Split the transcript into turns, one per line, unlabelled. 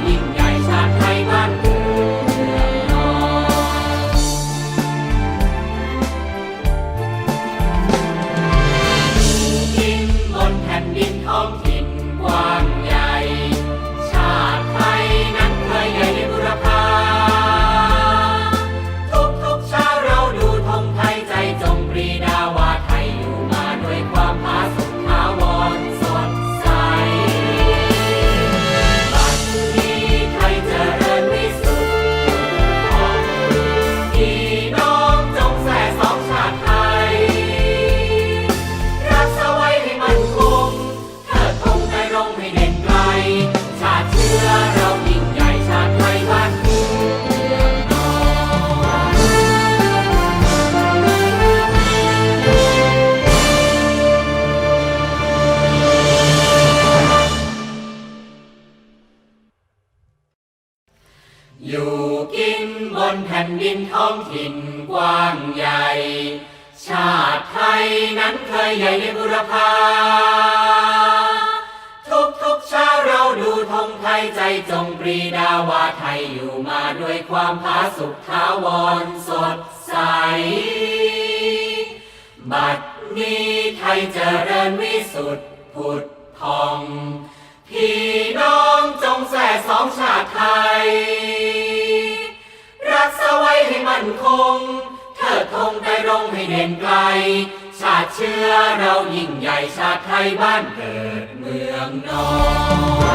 niña. ินบนแผ่นดินท้องถิ่นกว้างใหญ่ ชาติไทยนั้นเคยใหญ่ในบุรพาทุกทุกชาเราดูธงไทยใจจงปรีดาว่าไทยอยู่มาด้วยความผาสุกทาวรสดใส บัดนี้ไทยเจริญวิสุทธิ์ผุดพอง พี่น้องจงแส่สองชาติไทย คง เถิดธงไปรงให้เด่นไกล ชาติเชื้อเรายิ่งใหญ่ชาติไทยบ้านเกิดเมืองนอน